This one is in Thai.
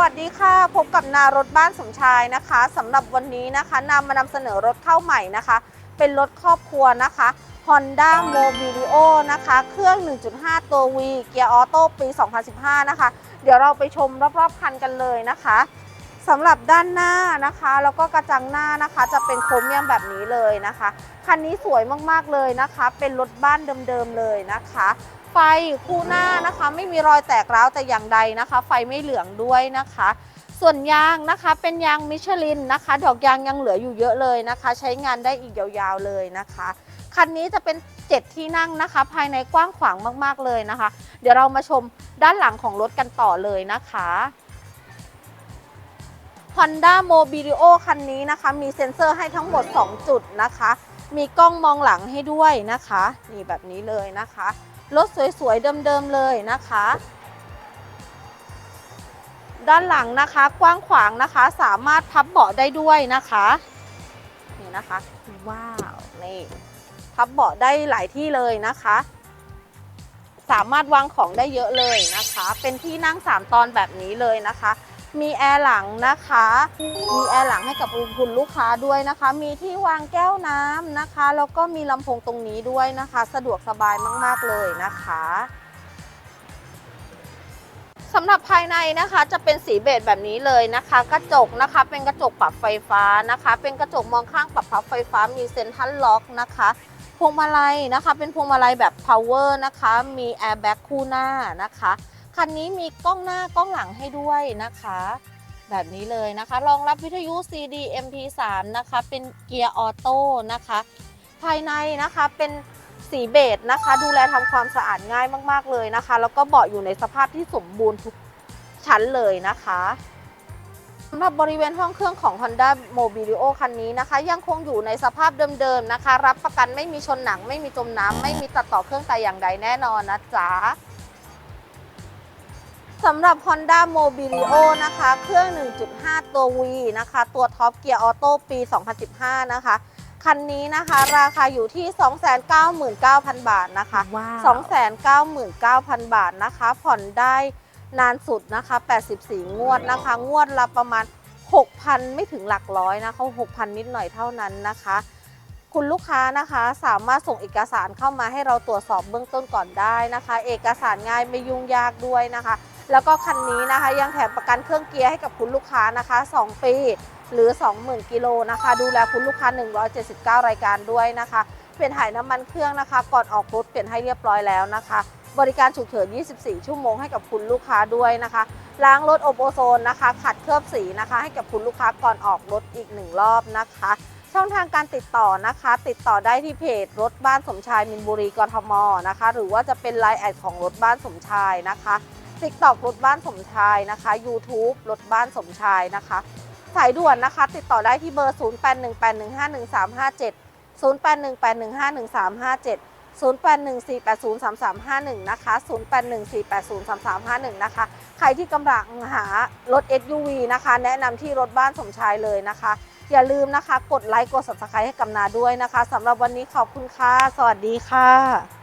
วัสดีค่ะ พบกับนารถบ้านสมชายนะคะสำหรับวันนี้นะคะนำมานำเสนอรถเข้าใหม่นะคะ เป็นรถครอบครัวนะคะ Honda Mobilio นะคะ เครื่อง 1.5 ตัว V เกียร์ออโต้ปี 2015 นะคะ เดี๋ยวเราไปชมรอบๆคันกันเลยนะคะสำหรับด้านหน้านะคะ แล้วก็กระจังหน้านะคะ จะเป็นโครเมียมแบบนี้เลยนะคะ คันนี้สวยมากๆเลยนะคะ เป็นรถบ้านเดิมๆเลยนะคะ ไฟคู่หน้านะคะ ไม่มีรอยแตกร้าวแต่อย่างใดนะคะ ไฟไม่เหลืองด้วยนะคะ ส่วนยางนะคะเป็นยางมิชลินนะคะ ดอกยางยังเหลืออยู่เยอะเลยนะคะ ใช้งานได้อีกยาวๆเลยนะคะคันนี้จะเป็น 7 ที่นั่งนะคะ ภายในกว้างขวางมากๆเลยนะคะ เดี๋ยวเรามาชมด้านหลังของรถกันต่อเลยนะคะ Honda Mobilio คันนี้นะคะ มีเซ็นเซอร์ให้ทั้งหมด 2 จุดนะคะ มีกล้องมองหลังให้ด้วยนะคะ นี่แบบนี้เลยนะคะ รถสวยๆเดิมๆเลยนะคะ ด้านหลังนะคะกว้างขวางนะคะ สามารถพับเบาะได้ด้วยนะคะ นี่นะคะ ว้าวนี่พับเบาะได้หลายที่เลยนะคะ สามารถวางของได้เยอะเลยนะคะ เป็นที่นั่ง 3 ตอนแบบนี้เลยนะคะ มีแอร์หลังนะคะ มีแอร์หลังให้กับคุณลูกค้าด้วยนะคะ มีที่วางแก้วน้ำนะคะ แล้วก็มีลำโพงตรงนี้ด้วยนะคะ สะดวกสบายมาก ๆ เลยนะคะสำหรับภายในนะคะจะเป็นสีเบจแบบนี้เลยนะคะ กระจกนะคะเป็นกระจกปรับไฟฟ้านะคะ เป็นกระจกมองข้างปรับพับไฟฟ้ามีเซ็นทรัลล็อกนะคะพวงมาลัยนะคะ เป็นพวงมาลัยแบบ power นะคะ มีแอร์แบ็กคู่หน้านะคะ คันนี้มีกล้องหน้ากล้องหลังให้ด้วยนะคะ แบบนี้เลยนะคะ รองรับวิทยุ CD MP3 นะคะ เป็นเกียร์ออโต้นะคะ ภายในนะคะเป็นสีเบจนะคะ ดูแลทำความสะอาดง่ายมากๆเลยนะคะ แล้วก็เบาะอยู่ในสภาพที่สมบูรณ์ทุกชั้นเลยนะคะสำหรับบริเวณห้องเครื่องของ Honda Mobilio คันนี้นะคะ ยังคงอยู่ในสภาพเดิมๆนะคะ รับประกันไม่มีชนหนัง ไม่มีจมน้ำไม่มีตัดต่อเครื่องแต่อย่างใดแน่นอนนะจ๊ะ สำหรับ Honda Mobilio นะคะ เครื่อง 1.5 ตัว V นะคะ ตัวท็อปเกียร์ออโต้ปี 2015 นะคะ คันนี้นะคะ ราคาอยู่ที่ 299,000 บาทนะคะว้าว299,000 บาทนะคะ ผ่อนได้นานสุดนะคะ 84 งวดนะคะ งวดละประมาณ 6,000 ไม่ถึงหลักร้อยนะคะ6,000 นิดหน่อยเท่านั้นนะคะ คุณลูกค้านะคะสามารถส่งเอกสารเข้ามาให้เราตรวจสอบเบื้องต้นก่อนได้นะคะ เอกสารง่ายไม่ยุ่งยากด้วยนะคะ แล้วก็คันนี้นะคะ ยังแถมประกันเครื่องเกียร์ให้กับคุณลูกค้านะคะ 2 ปีหรือ 20,000 กิโลนะคะ ดูแลคุณลูกค้า 179 รายการด้วยนะคะ เปลี่ยนถ่ายน้ำมันเครื่องนะคะ ก่อนออกรถเปลี่ยนให้เรียบร้อยแล้วนะคะ บริการฉุกเฉิน 24 ชั่วโมงให้กับคุณลูกค้าด้วยนะคะ ล้างรถอบโอโซนนะคะ ขัดเคลือบสีนะคะ ให้กับคุณลูกค้าก่อนออกรถอีกหนึ่งรอบนะคะ ช่องทางการติดต่อนะคะ ติดต่อได้ที่เพจรถบ้านสมชายมินบุรีกทมนะคะ หรือว่าจะเป็นไลน์แอดของรถบ้านสมชายนะคะ ติ๊กตอกรถบ้านสมชายนะคะ YouTube รถบ้านสมชายนะคะ สายด่วนนะคะ ติดต่อได้ที่เบอร์ 0818151357 0818151357 0814803351 นะคะ 0814803351 นะคะ ใครที่กำลังหารถ SUV นะคะ แนะนำที่รถบ้านสมชายเลยนะคะ อย่าลืมนะคะ กดไลค์ กด subscribe ให้กับนาด้วยนะคะสำหรับวันนี้ขอบคุณค่ะ สวัสดีค่ะ